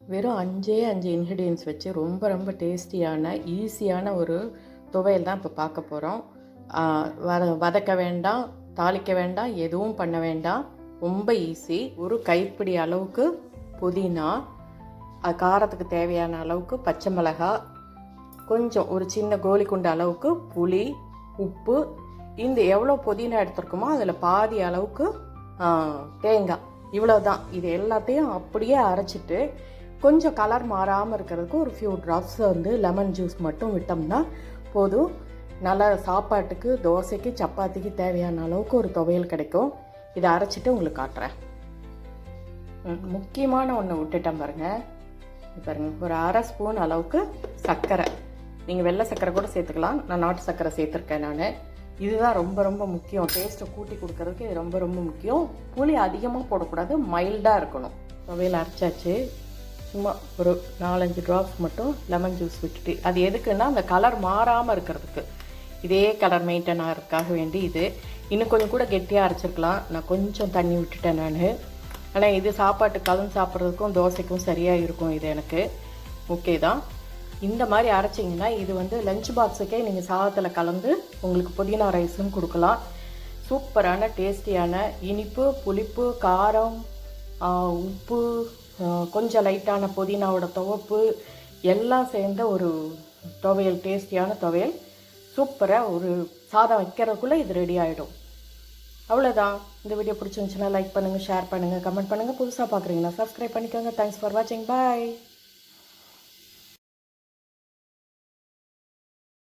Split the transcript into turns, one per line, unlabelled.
வெறும் அஞ்சே அஞ்சு இன்க்ரீடியன்ஸ் வச்சு ரொம்ப ரொம்ப டேஸ்டியான ஈஸியான ஒரு துவையல் தான் இப்போ பார்க்க போகிறோம் வத வதக்க வேண்டாம் தாளிக்க வேண்டாம் எதுவும் பண்ண வேண்டாம். ரொம்ப ஈஸி ஒரு கைப்பிடி அளவுக்கு புதினா அது காரத்துக்கு தேவையான அளவுக்கு பச்சை மிளகாய் கொஞ்சம் ஒரு சின்ன கோலி குண்டு அளவுக்கு புளி உப்பு. இந்த எவ்வளோ புதினா எடுத்துருக்கோமோ அதில் பாதி அளவுக்கு தேங்காய் தேங்காய். இவ்வளோதான் இது எல்லாத்தையும் அப்படியே அரைச்சிட்டு கொஞ்சம் கலர் மாறாமல் இருக்கிறதுக்கு ஒரு ஃபியூ ட்ராப்ஸ் வந்து லெமன் ஜூஸ் மட்டும் விட்டோம்னா போதும். நல்லா சாப்பாட்டுக்கு தோசைக்கு சப்பாத்திக்கு தேவையான அளவுக்கு ஒரு துவையல் கிடைக்கும். இதை அரைச்சிட்டு உங்களுக்கு காட்டுறேன். முக்கியமான ஒன்று விட்டுட்டேன் பாருங்கள் பாருங்கள் பாருங்க ஒரு அரை ஸ்பூன் அளவுக்கு சர்க்கரை. நீங்கள் வெள்ளை சர்க்கரை கூட சேர்த்துக்கலாம். நான் நாட்டு சர்க்கரை சேர்த்துருக்கேன் நான். இதுதான் ரொம்ப ரொம்ப முக்கியம். டேஸ்ட்டை கூட்டி கொடுக்கறதுக்கு இது ரொம்ப ரொம்ப முக்கியம். புளி அதிகமாக போடக்கூடாது மைல்டாக இருக்கணும். துவையல் அரைச்சாச்சு. சும்மா ஒரு நாலஞ்சு ட்ராப்ஸ் மட்டும் லெமன் ஜூஸ் விட்டுட்டு அது எதுக்குன்னா அந்த கலர் மாறாமல் இருக்கிறதுக்கு. இதே கலர் மெயின்டைன் ஆகிறதுக்காக வேண்டி இது. இன்னும் கொஞ்சம் கூட கெட்டியாக அரைச்சிருக்கலாம். நான் கொஞ்சம் தண்ணி விட்டுட்டேன் நான். ஆனால் இது சாப்பாட்டு கலந்து சாப்பிட்றதுக்கும் தோசைக்கும் சரியாக இருக்கும் இது எனக்கு. ஓகே தான். இந்த மாதிரி அரைச்சிங்கன்னா இது வந்து லஞ்ச் பாக்ஸுக்கே நீங்கள் சாதத்தில் கலந்து உங்களுக்கு புதினா ரைஸும் கொடுக்கலாம். சூப்பரான டேஸ்டியான இனிப்பு புளிப்பு காரம் உப்பு கொஞ்சம் லைட்டான புதினாவோட துவப்பு எல்லாம் சேர்ந்த ஒரு துவையல் டேஸ்டியான துவையல். சூப்பராக ஒரு சாதம் வைக்கிறதுக்குள்ளே இது ரெடி ஆகிடும் அவ்வளோதான் இந்த வீடியோ பிடிச்சிருந்துச்சுன்னா லைக் பண்ணுங்கள் ஷேர் பண்ணுங்கள் கமெண்ட் பண்ணுங்கள் புதுசாக பார்க்குறீங்கன்னா சப்ஸ்கிரைப் பண்ணிக்கோங்க. தேங்க்ஸ் ஃபார் வாட்சிங் பாய்